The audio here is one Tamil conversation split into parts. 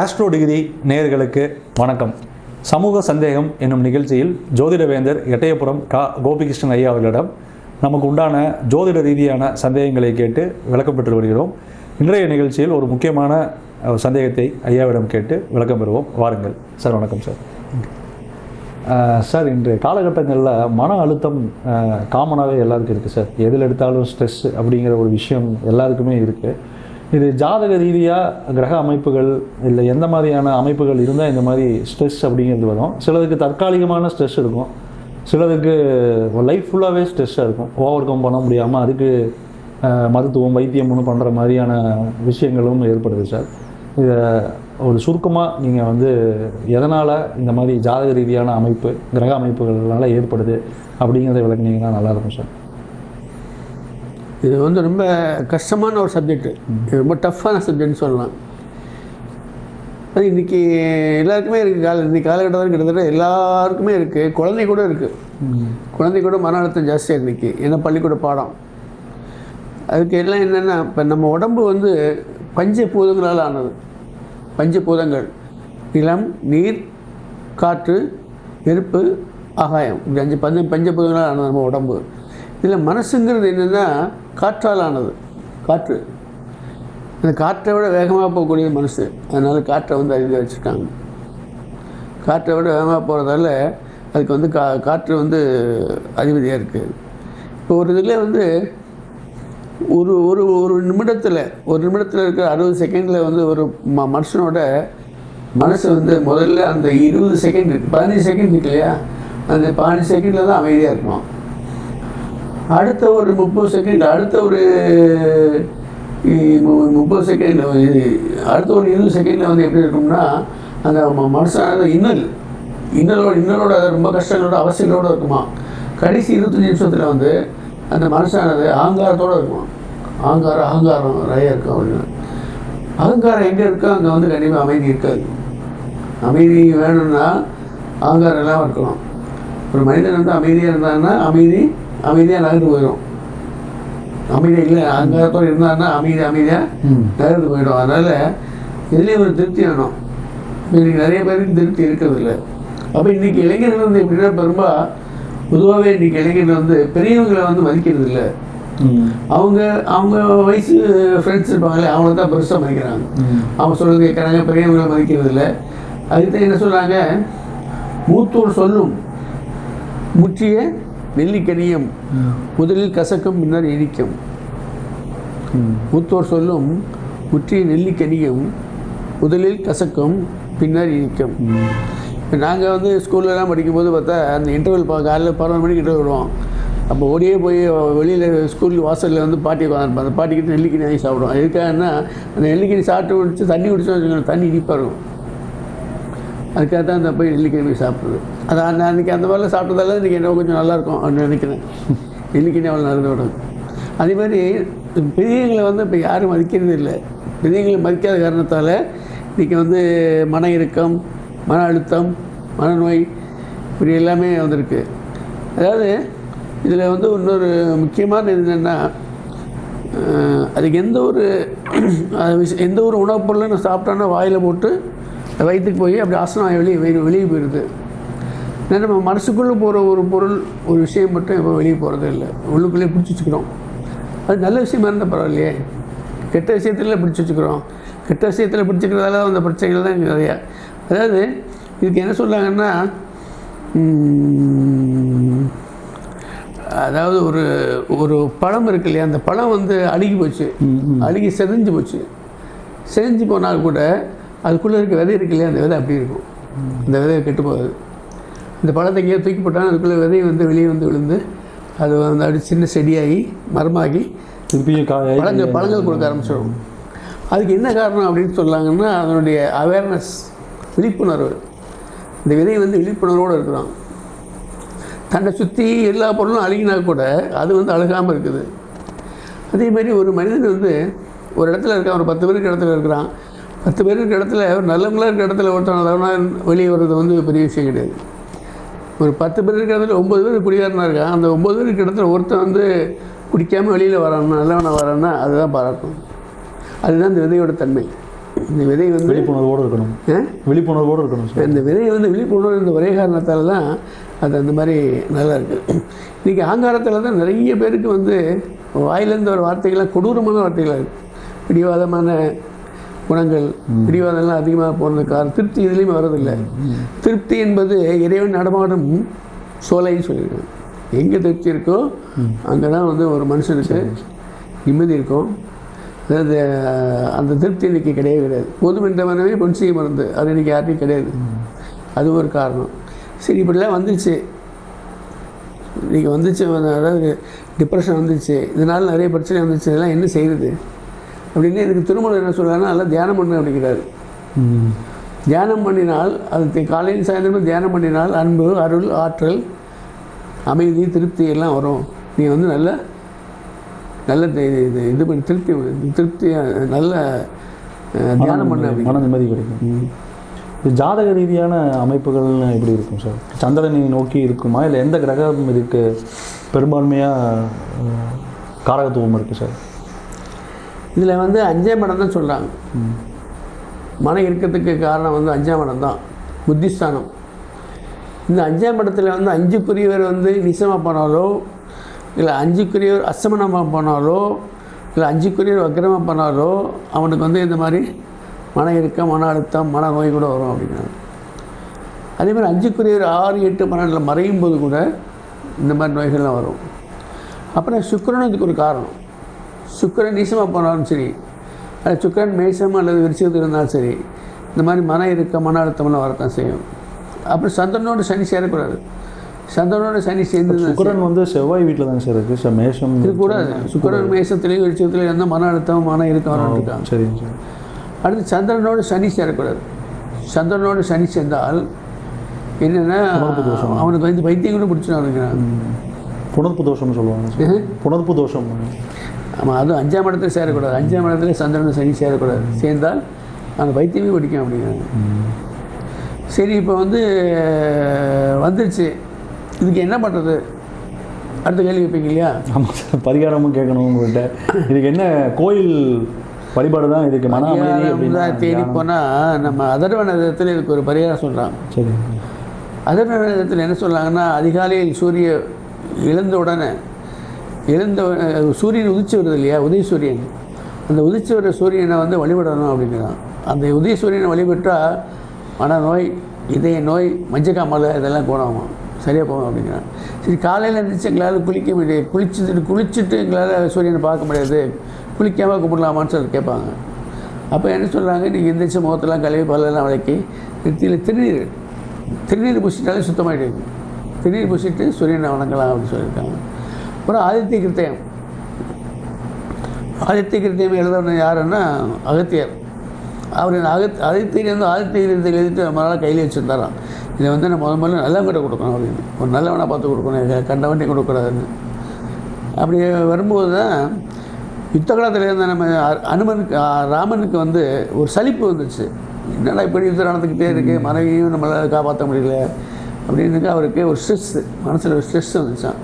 ஆஸ்ட்ரோ டிகிரி நேயர்களுக்கு வணக்கம். சமூக சந்தேகம் என்னும் நிகழ்ச்சியில் ஜோதிடவேந்தர் எட்டயபுரம் கா கோபிகிருஷ்ணன் ஐயா அவர்களிடம் நமக்கு உண்டான ஜோதிட ரீதியான சந்தேகங்களை கேட்டு விளக்கம் பெற்று வருகிறோம். இன்றைய நிகழ்ச்சியில் ஒரு முக்கியமான சந்தேகத்தை ஐயாவிடம் கேட்டு விளக்கம் பெறுவோம். வாருங்கள். சார் வணக்கம் சார். சார் இன்றைய காலகட்டங்களில் மன அழுத்தம் காமனாகவே எல்லாருக்கும் இருக்குது சார். எதில் எடுத்தாலும் ஸ்ட்ரெஸ் அப்படிங்கிற ஒரு விஷயம் எல்லாருக்குமே இருக்குது இது ஜாதக ரீதியாக கிரக அமைப்புகள் இல்லை எந்த மாதிரியான அமைப்புகள் இருந்தால் இந்த மாதிரி ஸ்ட்ரெஸ் அப்படிங்கிறது வரும். சிலதுக்கு தற்காலிகமான ஸ்ட்ரெஸ் இருக்கும். சிலதுக்கு லைஃப் ஃபுல்லாகவே ஸ்ட்ரெஸ்ஸாக இருக்கும். ஓவர் கம் பண்ண முடியாமல் அதுக்கு மருத்துவம் வைத்தியம்னு பண்ணுற மாதிரியான விஷயங்களும் ஏற்படுது சார் இதை ஒரு சுருக்கமாக நீங்கள் வந்து எதனால் இந்த மாதிரி ஜாதக ரீதியான அமைப்பு கிரக அமைப்புகளால் ஏற்படுது அப்படிங்கிறத விளக்குனீங்கன்னா நல்லாயிருக்கும் சார் இது வந்து ரொம்ப கஷ்டமான ஒரு சப்ஜெக்ட் இது ரொம்ப டஃப்பான சப்ஜெக்ட்னு சொல்லலாம். அது இன்றைக்கி எல்லாருக்குமே இருக்குது கால இன்றைக்கி காலகட்டத்தில் கிட்டத்தட்ட எல்லாருக்குமே இருக்குது குழந்தை கூட இருக்குது குழந்தை கூட மன அழுத்தம் ஜாஸ்தியாக இன்றைக்கி ஏன்னா பள்ளிக்கூட பாடம். அதுக்கு எல்லாம் என்னென்னா இப்போ நம்ம உடம்பு வந்து பஞ்சபூதங்களால் ஆனது. பஞ்சபூதங்கள் நிலம் நீர் காற்று நெருப்பு ஆகாயம். இப்படி அஞ்சு பஞ்ச பஞ்சபூதங்களால் ஆனது நம்ம உடம்பு. இதில் மனசுங்கிறது என்னென்னா காற்றால் ஆனது காற்று. அந்த காற்றை விட வேகமாக போகக்கூடிய மனசு அதனால் காற்றை வந்து அறிந்து வச்சுருக்காங்க காற்றை விட வேகமாக போகிறதால அதுக்கு வந்து கா காற்று வந்து அதிபதியாக இருக்குது இப்போ ஒரு இதில் வந்து ஒரு ஒரு ஒரு நிமிடத்தில் ஒரு நிமிடத்தில் இருக்கிற அறுபது செகண்டில் வந்து ஒரு ம மனுஷனோட மனசு வந்து முதல்ல அந்த இருபது செகண்ட் இருக்குது பதினஞ்சு செகண்ட் இருக்கு இல்லையா? அந்த பதினஞ்சு செகண்டில் தான் அமைதியாக இருக்கணும். அடுத்த ஒரு முப்பது செகண்ட் அடுத்த ஒரு முப்பது செகண்ட் அடுத்த ஒரு இருபது செகண்டில் வந்து எப்படி இருக்கும்னா அந்த மனசானது இன்னல் இன்னலோட இன்னலோட ரொம்ப கஷ்டங்களோட அவசியங்களோட இருக்குமா? கடைசி இருபத்தஞ்சி நிமிஷத்தில் வந்து அந்த மனசானது ஆங்காரத்தோடு இருக்குமா? ஆங்காரம் அகங்காரம் நிறைய இருக்கும் அப்படின்னு. அகங்காரம் எங்கே இருக்கோ அங்கே வந்து கண்டிப்பாக அமைதி இருக்காது. அமைதி வேணும்னா ஆங்காரம் எல்லாம் இருக்கணும் ஒரு மனிதன் வந்து அமைதியாக இருந்தாங்கன்னா அமைதி அமைதியாக நகர்ந்து போயிடும். அமைதி இல்லை. அகங்காரத்தோடு இருந்தாருன்னா அமைதி அமைதியாக நகர்ந்து போயிடும். அதனால் இதுலேயும் ஒரு திருப்தி வேணும். இன்னைக்கு நிறைய பேருக்கு திருப்தி இருக்கிறதில்ல. அப்போ இன்றைக்கி இளைஞர்கள் வந்து எப்படின்னா பெரும்பா பொதுவாகவே இன்றைக்கி இளைஞர்கள் வந்து பெரியவங்களை வந்து மதிக்கிறது இல்லை அவங்க அவங்க வயசு ஃப்ரெண்ட்ஸ் இருப்பாங்களே அவங்கள தான் பெருசாக மதிக்கிறாங்க. அவங்க சொல்கிறது கேட்குறாங்க பெரியவங்களை மதிக்கிறது இல்லை அதுக்கு தான் என்ன சொல்கிறாங்க மூத்தோர் சொல்லும். முற்றிய நெல்லிக்கனியம் முதலில் கசக்கும் பின்னர் இனிக்கும் மூத்தோர் சொல்லும் முற்றிய நெல்லிக்கனியும் முதலில் கசக்கும் பின்னர் இனிக்கும் இப்போ நாங்கள் வந்து ஸ்கூல்லலாம் படிக்கும்போது பார்த்தா அந்த இன்டர்வல் பா காலையில் பதினொரு மணிக்கு இன்டர்வல் விடுவோம் அப்போ ஓடியே போய் வெளியில் ஸ்கூல் வாசலில் வந்து பாட்டி உட்காந்துருப்போம் அந்த பாட்டிக்கிட்ட நெல்லிக்கனி வாங்கி சாப்பிடுவோம். எதுக்காகன்னா அந்த நெல்லிக்கனி சாப்பிட்டு குடிச்சு தண்ணி குடிச்சோம் வச்சுக்கோங்க தண்ணி இனிப்பாக இருக்கும் அதுக்காக தான் அந்த போய் நெல்லிக்கிழமை போய் சாப்பிட்றது. அது அந்த அன்றைக்கி அந்த மாதிரிலாம் சாப்பிட்டதால இன்றைக்கி என்ன கொஞ்சம் நல்லாயிருக்கும் அப்படின்னு நினைக்கிறேன். நெல்லிக்கிழமை அவ்வளோ நடந்து விடும் அதே மாதிரி பெரியவங்களை வந்து இப்போ யாரும் மதிக்கிறது இல்லை. பெரியவங்களை மதிக்காத காரணத்தால் இன்றைக்கி வந்து மன இறுக்கம் மன அழுத்தம் மனநோய் இப்படி எல்லாமே வந்திருக்கு. அதாவது இதில் வந்து இன்னொரு முக்கியமான இது என்னென்னா அதுக்கு எந்த ஒரு விஷயம் எந்த ஒரு உணவுப் பொருளும் நான் சாப்பிட்டோன்னா வாயில் போட்டு வயிற்றுக்கு போய் அப்படி ஆசனம் வெளியே வெளியே வெளியே போயிடுது. ஏன்னா நம்ம மனசுக்குள்ளே போகிற ஒரு பொருள் ஒரு விஷயம் மட்டும் இப்போ வெளியே போகிறது இல்லை. உள்ளுக்குள்ளேயே பிடிச்சி வச்சுக்கிறோம். அது நல்ல விஷயமா இருந்தால் பரவாயில்லையே. கெட்ட விஷயத்தில் பிடிச்சி வச்சுக்கிறோம். கெட்ட விஷயத்தில் பிடிச்சிக்கிறதால அந்த பிரச்சனைகள் தான் இங்க நிறையா. அதாவது இதுக்கு என்ன சொல்கிறாங்கன்னா அதாவது ஒரு ஒரு பழம் இருக்கு இல்லையா? அந்த பழம் வந்து அழுகி போச்சு. அழுகி செதஞ்சு போச்சு. செதஞ்சு போனால் கூட அதுக்குள்ளே இருக்க விதை இருக்கு இல்லையா? அந்த விதை அப்படி இருக்கும். அந்த விதை கெட்டு போகாது. இந்த பழத்தை எங்கேயோ தூக்கி போட்டால் அதுக்குள்ளே விதை வந்து வெளியே வந்து விழுந்து அது வந்து அப்படி சின்ன செடியாகி மரமாகி பழங்கள் பழங்கள் கொடுக்க ஆரம்பிச்சிடும். அதுக்கு என்ன காரணம் அப்படின்னு சொல்லாங்கன்னா அதனுடைய அவேர்னஸ் விழிப்புணர்வு. இந்த விதை வந்து விழிப்புணர்வோடு இருக்கிறான் தன்னை சுற்றி எல்லா பொருளும் அழுகினா கூட அது வந்து அழுகாமல் இருக்குது. அதே மாதிரி ஒரு மனிதன் வந்து ஒரு இடத்துல இருக்கான் ஒரு பத்து பேர் இருக்க இடத்துல இருக்கிறான். பத்து பேர் இருக்க இடத்துல ஒரு நல்லவங்களா இருக்க இடத்துல ஒருத்தன் நல்லவனா வெளியே வர்றது வந்து பெரிய விஷயம் கிடையாது. ஒரு பத்து பேர் இருக்கிற இடத்துல ஒம்பது பேர் குடிகாரனா இருக்கான். அந்த ஒம்பது பேர் இருக்கிற இடத்துல ஒருத்தன் வந்து குடிக்காமல் வெளியில் வரான்னா நல்லவனா வரான்னா அதுதான் பாராட்டணும் அதுதான் இந்த விதையோட தன்மை. இந்த விதை வந்து விழிப்புணர்வோடு இருக்கணும்? விழிப்புணர்வோடு இருக்கணும் இந்த விதை வந்து விழிப்புணர்வு இந்த ஒரே காரணத்தால் தான் அது அந்த மாதிரி நல்லா இருக்கு. இன்றைக்கி ஆங்காரத்தில் தான் நிறைய பேருக்கு வந்து வாயிலேருந்து ஒரு வார்த்தைகள்லாம் கொடூரமான வார்த்தைகளாக இருக்குது பிடிவாதமான குணங்கள் பிடிவாதம்லாம் அதிகமாக போனது காரணம் திருப்தி இதுலேயுமே வரதில்லை திருப்தி என்பது இறைவன் நடமாடும் சோலைன்னு சொல்லியிருக்காங்க. எங்கே திருப்தி இருக்கோ அங்கே தான் வந்து ஒரு மனுஷனுக்கு நிம்மதி இருக்கும். அதாவது அந்த திருப்தி இன்னைக்கு கிடையவே கிடையாது. போதுமென்றவனவே பொன் செய்ய மருந்து. அது இன்னைக்கு யார்ட்டையும் கிடையாது. அது ஒரு காரணம். சரி இப்படிலாம் வந்துச்சு இன்னைக்கு வந்துச்சு அதாவது டிப்ரெஷன் வந்துச்சு இதனால் நிறைய பிரச்சனை வந்துச்சு இதெல்லாம் என்ன செய்யுது அப்படின்னு இதுக்கு திருமணம் என்ன சொல்கிறாங்கன்னா நல்லா தியானம் பண்ணு அப்படிங்கிறாரு. தியானம் பண்ணினால் அது காலையில் சாயந்தரமும் தியானம் பண்ணினால் அன்பு அருள் ஆற்றல் அமைதி திருப்தி எல்லாம் வரும். நீ வந்து நல்ல நல்ல இது இது பண்ணி திருப்தி திருப்தி நல்ல தியானம் பண்ண மன நிம்மதி கிடைக்கும். இது ஜாதக ரீதியான அமைப்புகள் எப்படி இருக்கும் சார்? சந்திரனை நோக்கி இருக்குமா? இல்லை எந்த கிரகம் இதுக்கு பெரும்பான்மையாக காரகத்துவம் இருக்குது சார்? இதில் வந்து அஞ்சாம் இடம் தான் சொல்கிறாங்க. மனம் இருக்கிறதுக்கு காரணம் வந்து அஞ்சாம் இடம் தான். புத்திஸ்தானம். இந்த அஞ்சாம் இடத்துல வந்து அஞ்சுக்குரியவர் வந்து நிசமாக போனாலோ இல்லை அஞ்சுக்குரியவர் அசமனமாக போனாலோ இல்லை அஞ்சுக்குரியவர் வக்கிரமாக போனாலோ அவனுக்கு வந்து இந்த மாதிரி மன இறுக்கம் மன அழுத்தம் மன நோய் கூட வரும் அப்படிங்கிறாங்க. அதே மாதிரி அஞ்சுக்குரியவர் ஆறு எட்டு பன்னெண்டில் மறையும் போது கூட இந்த மாதிரி நோய்கள்லாம் வரும். அப்புறம் சுக்கிரனும் இதுக்கு ஒரு காரணம். சுக்கிரன் நீசமாக போனாலும் சரி அது சுக்கிரன் மேசம் அல்லது விருச்சத்தில் இருந்தாலும் சரி இந்த மாதிரி மன இருக்க மன அழுத்தம்லாம் வரத்தான் செய்யும். அப்புறம் சந்திரனோட சனி சேரக்கூடாது. சந்திரனோட சனி சேர்ந்து சுக்கிரன் வந்து செவ்வாய் வீட்டில் தான் சார் இருக்குது மேஷம் இருக்கக்கூடாது சுக்கிரன் மேசத்துலேயும் விருச்சத்துலேயும் இருந்தால் மன அழுத்தம் மன இருக்கம் வரணும் சார். அடுத்து சந்திரனோட சனி சேரக்கூடாது. சந்திரனோட சனி சேர்ந்தால் என்னென்னா அவனுக்கு வந்து பைத்தியம் கூட பிடிச்சிடும் அப்படிங்கிறான் புணர்ப்பு தோஷம்னு சொல்லுவாங்க புணர்ப்பு தோஷம். ஆமாம் அதுவும் அஞ்சாம் இடத்துல சேரக்கூடாது. அஞ்சாம் இடத்துல சந்திரன் சனி சேரக்கூடாது. சேர்ந்தால் அந்த பைத்தியமே பிடிக்கும் அப்படிங்கிறாங்க. சரி இப்போ வந்து வந்துருச்சு. இதுக்கு என்ன பண்ணுறது அடுத்த கேள்வி வைப்பீங்க இல்லையா? ஆமாம் சார். பரிகாரமும் கேட்கணும் உங்கள்கிட்ட. இதுக்கு என்ன கோயில் வழிபாடு தான் இதுக்கு மன தான் தேடி போனால் நம்ம அதர்வனத்தில் இதுக்கு ஒரு பரிகாரம் சொல்கிறாங்க சரி. அதர்வனத்தில் என்ன சொல்கிறாங்கன்னா அதிகாலையில் சூரிய எழுந்த உடனே எழுந்த சூரியன் உதிச்சு வருது இல்லையா? உதய சூரியன். அந்த உதிச்சு வர சூரியனை வந்து வழிபடணும் அப்படிங்கிறான். அந்த உதய சூரியனை வழிபட்டால் மனநோய் இதய நோய் மஞ்சக்காமலை இதெல்லாம் குணமாகும் சரியாக போகும் அப்படிங்கிறான். சரி காலையில் எழுந்திரிச்சு எங்களால் குளிக்க முடியாது. குளிச்சுட்டு குளிச்சுட்டு எங்களால் சூரியனை பார்க்க முடியாது. குளிக்காமல் கும்பிடலாமான்னு சொல்லி கேட்பாங்க. அப்போ என்ன சொல்கிறாங்க நீங்கள் எந்திரிச்ச முகத்தெல்லாம் கழுவி பல்லெல்லாம் விளக்கி நெத்தியில் திருநீர் திருநீர் பூசிட்டாலே சுத்தமாகிடுது திருநீர் பூசிட்டு சூரியனை வணங்கலாம் அப்படின்னு சொல்லியிருக்காங்க. அப்புறம் ஆதித்ய கிருத்தயம். ஆதித்ய கிருத்தியம் எழுதணும் யாருன்னா அகத்தியர். அவர் இந்த அகத் ஆதித்யர் வந்து ஆதித்ய கிருத்தியம் எழுதிட்டு நம்மளால் கையில் வச்சுருந்தாராம். இதை வந்து நம்ம முத முதல்ல நல்லவங்கிட்ட கொடுக்கணும் அப்படின்னு. ஒரு நல்லவனாக பார்த்து கொடுக்கணும் இதை கண்ட வண்டி கொடுக்கூடாதுன்னு அப்படி வரும்போது தான் யுத்த காலத்தில் இருந்த நம்ம அனுமனுக்கு ராமனுக்கு வந்து ஒரு சலிப்பு வந்துச்சு. என்னடா இப்படி யுத்தம் நடந்துக்கிட்டே இருக்குது மனைவியும் நம்மளால் காப்பாற்ற முடியல. அப்படின்னு அவருக்கு ஒரு ஸ்ட்ரெஸ்ஸு மனசில் ஒரு ஸ்ட்ரெஸ் வந்துச்சான்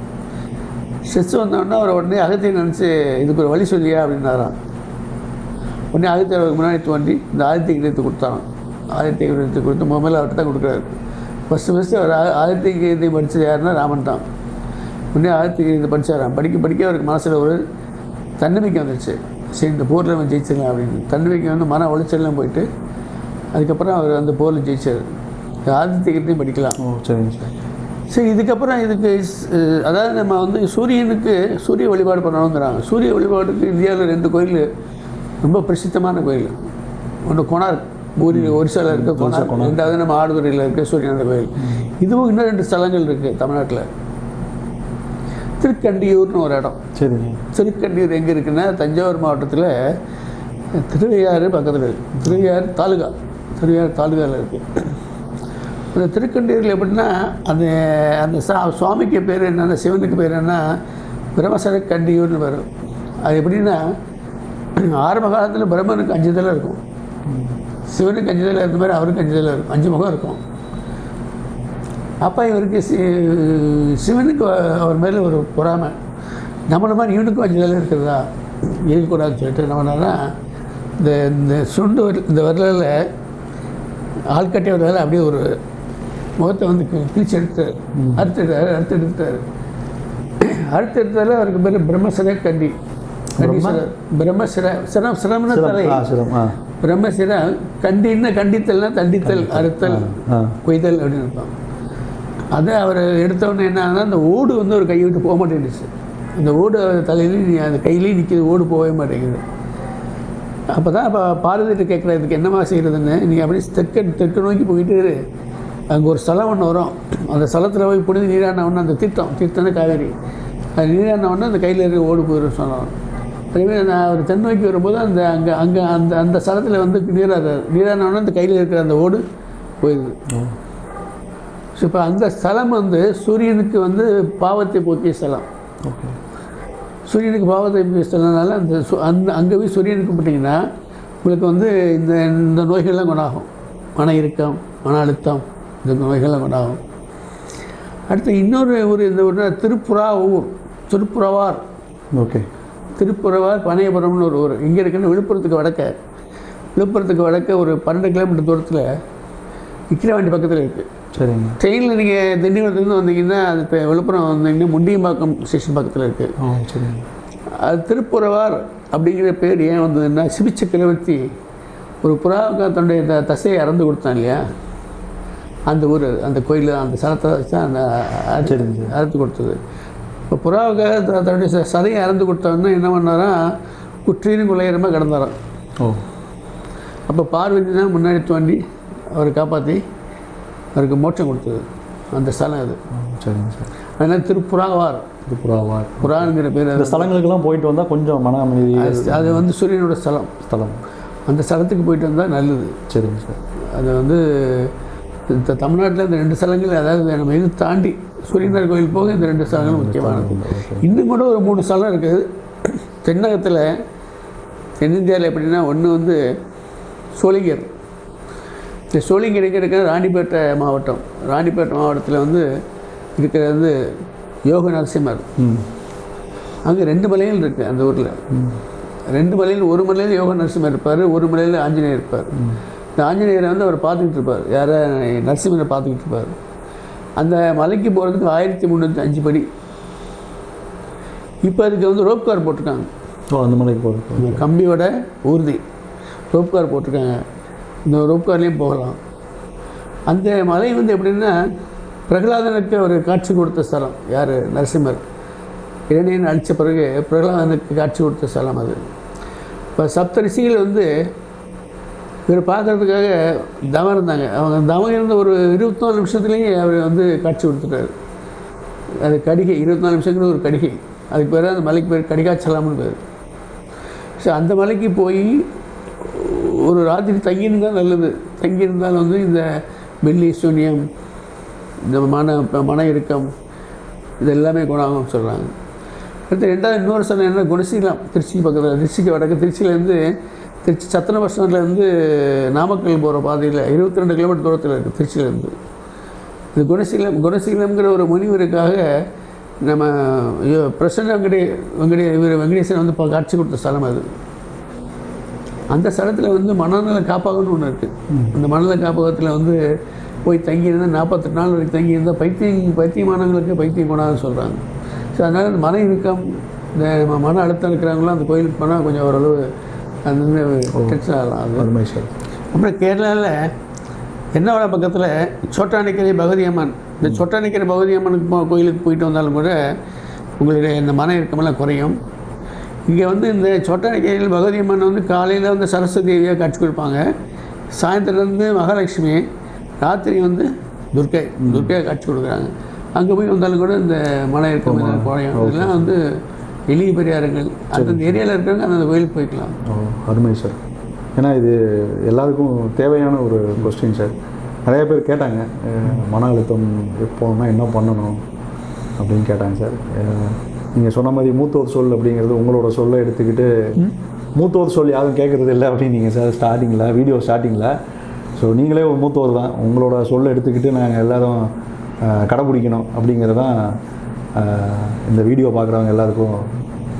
ஸ்ட்ரெஸ் வந்தோடனே அவர் உடனே அகத்தியை நினச்சி இதுக்கு ஒரு வழி சொல்லியா? அப்படின்னாராம். உடனே ஆதித்யருக்கு முன்னாடி தோண்டி இந்த ஆதித்ய கிரீதத்தை கொடுத்தாராம். ஆதித்ய கிரீதத்தை கொடுத்து முதல்ல அவர்கிட்ட தான் கொடுக்குறாரு. ஃபஸ்ட்டு ஃபஸ்ட்டு அவர் ஆ- ஆதித்ய கிரீதத்தை படித்தது யாருன்னா ராமன் தான். உடனே ஆதித்ய கிரீதத்தை படித்தாராம் படிக்க படிக்க அவருக்கு மனசில் ஒரு தன்னம்பிக்கை வந்துடுச்சு சரி இந்த போரில் அவன் ஜெயிச்சிடலாம் அப்படின்னு. தன்னம்பிக்கை வந்து மன உளைச்சல்லாம் போயிட்டு அதுக்கப்புறம் அவர் அந்த போரில் ஜெயிச்சார். ஆதித்ய கிரீதத்தையும் படிக்கலாம். ஓ சரிங்க சார் சரி இதுக்கப்புறம் இதுக்கு அதாவது நம்ம வந்து சூரியனுக்கு சூரிய வழிபாடு பண்ணணுங்கிறாங்க. சூரிய வழிபாடுக்கு இந்தியாவில் ரெண்டு கோயில் ரொம்ப பிரசித்தமான கோயில். ஒன்று கொனார்க் பூரி ஒரிசாவில் இருக்க கொனார்க் ரெண்டாவது நம்ம ஆடுதுறையில் இருக்க சூரியனோட கோயில். இதுவும் இன்னும் ரெண்டு ஸ்தலங்கள் இருக்குது தமிழ்நாட்டில். திருக்கண்டியூர்னு ஒரு இடம். சரிங்க திருக்கண்டியூர் எங்கே இருக்குன்னா தஞ்சாவூர் மாவட்டத்தில் திருவையாறு பக்கத்தில் இருக்குது திருவையாறு தாலுகா. திருவையாறு தாலுகாவில் இருக்குது அந்த திருக்கண்டீரில் எப்படின்னா அந்த அந்த சா சுவாமிக்கு பேர் என்னென்னா சிவனுக்கு பேர் என்ன பிரமசர கண்டியூர்னு வரும் அது எப்படின்னா ஆரம்ப காலத்தில் பிரம்மனுக்கு அஞ்சு தலை இருக்கும். சிவனுக்கு அஞ்சு தலை இருந்த மாதிரி அவருக்கு அஞ்சு தலை இருக்கும். அஞ்சு முகம் இருக்கும். அப்போ இவருக்கு சி- சிவனுக்கு அவர் மேலே ஒரு பொறாமை. நம்மளை மாதிரி இவனுக்கும் அஞ்சு தலை இருக்கிறதா? இருக்கக்கூடாதுன்னு சொல்லிட்டு நம்மளால இந்த இந்த சுண்டு இந்த வரலில் ஆள்கட்டை விரலில் அப்படியே ஒரு முகத்தை வந்து கி- கிழிச்சு எடுத்தார் அறுத்துட்டார் அறுத்து எடுத்தார் அறுத்து எடுத்தால அவருக்கு பேர் பிரம்மசிர கண்டி. பிரம்மசிர சிரம் சிரம்னு தலை. பிரம்மசிர கண்டின்னா கண்டித்தல்னா தண்டித்தல் அறுத்தல் கொய்தல் அப்படின்னு அர்த்தம் அதை அவர் எடுத்தோடனே என்ன ஆகுதுன்னா அந்த ஓடு வந்து ஒரு கையை விட்டு போக மாட்டேங்குது. அந்த ஓடு தலையிலையும் நீ அந்த கையிலையும் நிற்கிது ஓடு போகவே மாட்டேங்குது. அப்போ தான் அப்போ பார்வதிட்டு கேட்குற இதுக்கு என்னமா செய்கிறதுன்னு நீ அப்படியே தெற்கு தெற்கு நோக்கி போயிட்டு. அங்கே ஒரு ஸ்தலம் ஒன்று வரும். அந்த ஸ்தலத்தில் போய் புனித நீரான ஒன்று அந்த தீர்த்தம் தீர்த்தம்னா காவேரி. அது நீரான ஒன்று அந்த கையில் இருக்க ஓடு போயிடும் சொன்னோம் அதேமாதிரி நான் அவர் தென் நோக்கி வரும்போது அந்த அங்கே அங்கே அந்த அந்த ஸ்தலத்தில் வந்து நீராடுறாரு நீரான உடனே அந்த கையில் இருக்கிற அந்த ஓடு போயிடுது ஸோ இப்போ அந்த ஸ்தலம் வந்து சூரியனுக்கு வந்து பாவத்தை போக்கிய ஸ்தலம் ஓகே. சூரியனுக்கு பாவத்தை போக்கிய ஸ்தலம்னால அந்த அந்த அங்கே போய் சூரியனுக்கு கும்பிட்டிங்கன்னா உங்களுக்கு வந்து இந்த இந்த நோய்கள்லாம் குணாகும் மன இறுக்கம் மன அழுத்தம் இந்த நோய்கள்லாம் குணாகும் அடுத்து இன்னொரு ஒரு இந்த ஒரு திருப்புறா ஊர் திருப்புறவார். ஓகே. திருப்புறவார் பனையபுரம்னு ஒரு ஊர். இங்கே இருக்குன்னு விழுப்புரத்துக்கு வடக்க. விழுப்புரத்துக்கு வடக்க ஒரு பன்னெண்டு கிலோமீட்டர் தூரத்தில் விக்கிரவாண்டி பக்கத்தில் இருக்குது சரிங்க. ட்ரெயினில் நீங்கள் திண்டிவனத்துலேருந்து வந்தீங்கன்னா அது இப்போ விழுப்புரம் வந்தீங்கன்னா முண்டியம்பாக்கம் ஸ்டேஷன் பக்கத்தில் இருக்குது சரிங்க. அது திருப்புறவார் அப்படிங்கிற பேர் ஏன் வந்ததுன்னா சிபி சக்கரவர்த்தி ஒரு புறாவுக்கு தன்னுடைய தசையை அறந்து கொடுத்தான் இல்லையா? அந்த ஊர். அந்த கோயில் அந்த ஸ்தலத்தை வச்சு அந்த அறு- சரிங்க சார். அறுத்து கொடுத்தது. இப்போ புறாவுக்காக தன்னுடைய சதையை அறந்து கொடுத்தவொடனே என்ன பண்ணாராம் குற்றின்னு குலையரமாக கிடந்தாராம். ஓ. அப்போ பார்வதி தான் முன்னாடி தோண்டி அவரை காப்பாற்றி அவருக்கு மோட்சம் கொடுத்தது. அந்த ஸ்தலம் அது. சரிங்க சார். அதனால் திருப்புறாவார். திரிபுராவார் புறாங்கிற பேர் இந்த ஸ்தலங்களுக்கெல்லாம் போயிட்டு வந்தால் கொஞ்சம் மன அமைதி அது- வந்து சூரியனோட ஸ்தலம். ஸ்தலம். அந்த ஸ்தலத்துக்கு போயிட்டு வந்தால் நல்லது. சரிங்க சார். அது வந்து தமிழ்நாட்டில் இந்த ரெண்டு ஸ்தலங்கள் அதாவது நம்ம இது தாண்டி சூரியனார் கோயில் போக இந்த ரெண்டு ஸ்தலங்கள் முக்கியமானது. இன்னும் கூட ஒரு மூணு ஸ்தலம் இருக்குது. தென்னகத்தில் தென்னிந்தியாவில் எப்படின்னா ஒன்று வந்து சோளிங்கர். இந்த சோளிங்கர் எங்கே இருக்கிற ராணிப்பேட்டை மாவட்டம். ராணிப்பேட்டை மாவட்டத்தில் வந்து இருக்கிறது வந்து யோக நரசிம்மர். அங்கே ரெண்டு மலைகள் இருக்குது அந்த ஊரில். ரெண்டு மலையில் ஒரு மலையில் யோக நரசிம்மர் இருப்பார் ஒரு மலையில் ஆஞ்சநேயர் இருப்பார். இந்த ஆஞ்சநேயரை வந்து அவர் பார்த்துக்கிட்டு இருப்பார். யாரை? நரசிம்மரை பார்த்துக்கிட்டு இருப்பார். அந்த மலைக்கு போகிறதுக்கு ஆயிரத்தி முந்நூற்றி அஞ்சு படி. இப்போ அதுக்கு வந்து ரோப் கார் போட்டிருக்காங்க. ஓ அந்த மலைக்கு இந்த கம்பியோட ஊர்தி. ரோப் கார் போட்டிருக்காங்க. இந்த ரோப் கார்லேயும் போகலாம். அந்த மலை வந்து எப்படின்னா பிரகலாதனுக்கு ஒரு காட்சி கொடுத்த ஸ்தலம். யார்? நரசிம்மர். இரணியன் அழித்த பிறகு பிரகலாதனுக்கு காட்சி கொடுத்த ஸ்தலம் அது. இப்போ சப்த ரிஷிகள் வந்து இவர் பார்க்கறதுக்காக தவம் இருந்தாங்க. அவங்க தவம் இருந்த ஒரு இருபத்தி நாலு நிமிஷத்துலேயே அவர் வந்து காட்சி கொடுத்துட்டாரு. அது கடிகை இருபத்தி நாலு நிமிஷங்கிற ஒரு கடிகை. அதுக்கு பேர் அந்த மலைக்கு பேர் கடிகாச்சலாம்னு பேர். ஸோ அந்த மலைக்கு போய் ஒரு ராத்திரி தங்கியிருந்தால் நல்லது. தங்கியிருந்தால் வந்து இந்த வெள்ளி சூன்யம் இந்த மன மன இறுக்கம் இது எல்லாமே குணாகும் சொல்கிறாங்க அடுத்து ரெண்டாவது இன்னொரு சொன்ன என்ன? குணசீலம் திருச்சி பக்கத்தில் திருச்சிக்கு வடக்கு திருச்சியிலேருந்து திருச்சி சத்திரபஸ்டாண்ட்லேருந்து நாமக்கல் போகிற பாதையில் இருபத்தி ரெண்டு கிலோமீட்டர் தூரத்தில் இருக்குது திருச்சியிலேருந்து. இது குணசீலம் குணசீலம்ங்கிற ஒரு முனிவருக்காக நம்ம ஐயோ, பிரசன்ன வெங்கடே வெங்கடே இவர் வெங்கடேசன் வந்து இப்போ காட்சி கொடுத்த ஸ்தலம் அது. அந்த ஸ்தலத்தில் வந்து மனநல காப்பகம்னு ஒன்று இருக்குது அந்த மனநல காப்பகத்தில் வந்து போய் தங்கியிருந்தால் நாற்பத்தெட்டு நாள் வரைக்கும் தங்கியிருந்தால் பைத்தியம் பைத்தியமானவங்களுக்கு பைத்தியம் கூடாதுன்னு சொல்கிறாங்க ஸோ அதனால் இந்த மன இறுக்கம் இந்த ம- மன அழுத்தம் இருக்கிறவங்களாம் அந்த கோயிலுக்கு போனால் கொஞ்சம் ஓரளவு அந்த டென்ஷன் சார். அப்புறம் கேரளாவில் எண்ணவள பக்கத்தில் சோட்டானிக்கரை பகவதி அம்மன். இந்த சோட்டானிக்கரை பகவதி அம்மனுக்கு போ- கோயிலுக்கு போயிட்டு வந்தாலும் கூட உங்களுடைய இந்த மன இறுக்கமெல்லாம் குறையும். இங்கே வந்து இந்த சோட்டானிக்கரையில் பகவதி அம்மன் வந்து காலையில் வந்து சரஸ்வதி தேவியாக காட்சி கொடுப்பாங்க. சாயந்தரம் வந்து மகாலட்சுமி ராத்திரி வந்து துர்க்கை துர்க்கையாக காட்சி கொடுக்குறாங்க. அங்கே போய் வந்தாலும் கூட இந்த மன இறுக்கம் எல்லாம் குறையும். இதெல்லாம் வந்து எளிய பரிகாரங்கள். அந்தந்த ஏரியாவில் இருக்கிறவங்க அந்தந்த கோயிலுக்கு போய்க்கலாம். ஓ அருமை சார். ஏன்னா இது எல்லாருக்கும் தேவையான ஒரு கொஸ்டின் சார். நிறைய பேர் கேட்டாங்க மன அழுத்தம் போகணும்னா என்ன பண்ணணும்? அப்படின்னு கேட்டாங்க சார். நீங்கள் சொன்ன மாதிரி மூத்தோர் சொல் அப்படிங்கிறது உங்களோட சொல்லை எடுத்துக்கிட்டு மூத்தோர் சொல் யாரும் கேட்குறது இல்லை அப்படின்னு நீங்கள் சார் ஸ்டார்டிங்கில் வீடியோ ஸ்டார்டிங்கில் ஸோ நீங்களே ஒரு மூத்தோர் தான். உங்களோட சொல்லை எடுத்துக்கிட்டு நாங்கள் எல்லாரும் அஹ், கடைப்பிடிக்கணும் அப்படிங்கிறது தான் இந்த வீடியோ பார்க்குறவங்க எல்லாருக்கும்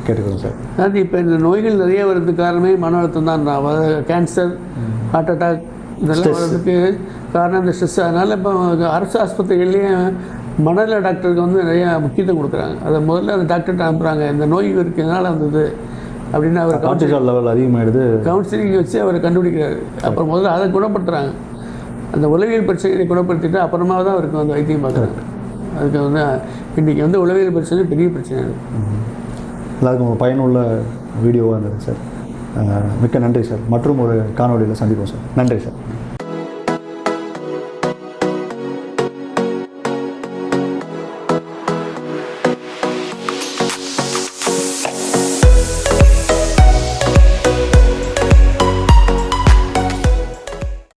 கேட்டுக்கிறோம் சார். அதாவது இப்போ இந்த நோய்கள் நிறைய வர்றதுக்கு காரணமே மன அழுத்தம் தான் கேன்சர் ஹார்ட் அட்டாக் இதெல்லாம் வர்றதுக்கு காரணம் இந்த ஸ்ட்ரெஸ் அதனால் இப்போ அரசு ஆஸ்பத்திரிகள்லேயும் மனநல டாக்டருக்கு வந்து நிறைய முக்கியத்துவம் கொடுக்குறாங்க. அதை முதல்ல அந்த டாக்டர்கிட்ட அனுப்புகிறாங்க இந்த நோய் இருக்கு இதனால் வந்தது அப்படின்னு அவர் கார்டிசால் லெவல் அதிகமாகிடுது கவுன்சிலிங் வச்சு அவர் கண்டுபிடிக்கிறாரு. அப்புறம் முதல்ல அதை குணப்படுத்துகிறாங்க அந்த உளவியல் பிரச்சனையை குணப்படுத்திட்டு அப்புறமா தான் அவருக்கு வந்து வைத்தியம் பார்க்குறாங்க. அதுக்கு வந்து இன்றைக்கி வந்து உளவியல் பிரச்சனை பெரிய பிரச்சனை. இருக்குது எல்லாருக்கும் ஒரு பயனுள்ள வீடியோவாக இருந்தது சார் மிக்க நன்றி சார் மற்றும் ஒரு காணொலியில் சந்திப்போம் சார் நன்றி சார்